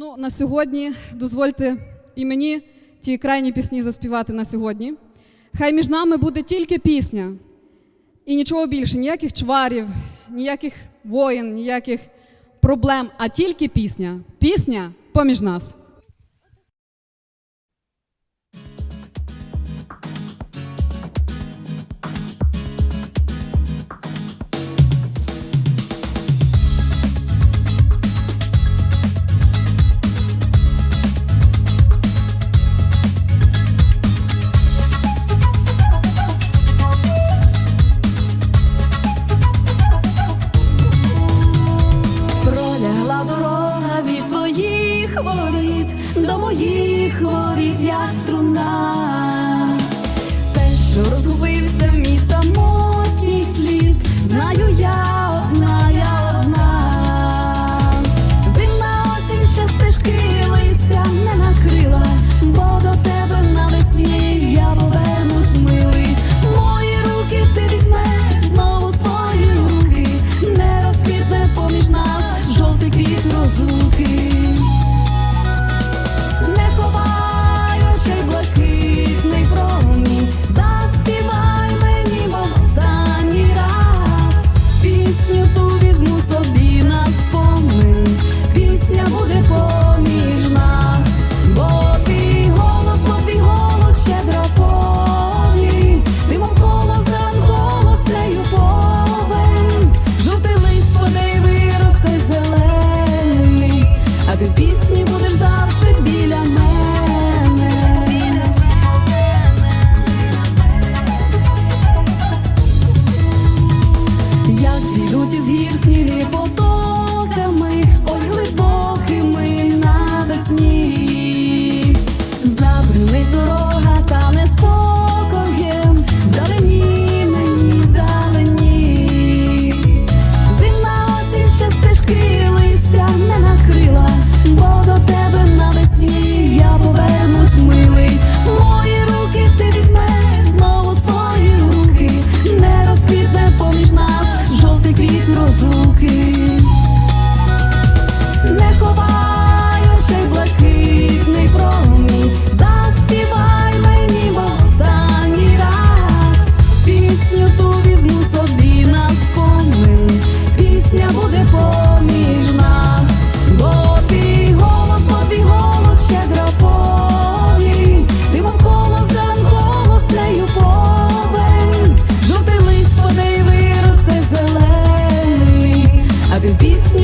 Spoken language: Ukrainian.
Ну, на сьогодні дозвольте і мені ті крайні пісні заспівати на сьогодні. Хай між нами буде тільки пісня і нічого більше, ніяких чварів, ніяких воїн, ніяких проблем, а тільки пісня. Пісня поміж нас. воріт, до моїх воріт, як струна, те, що роз. to be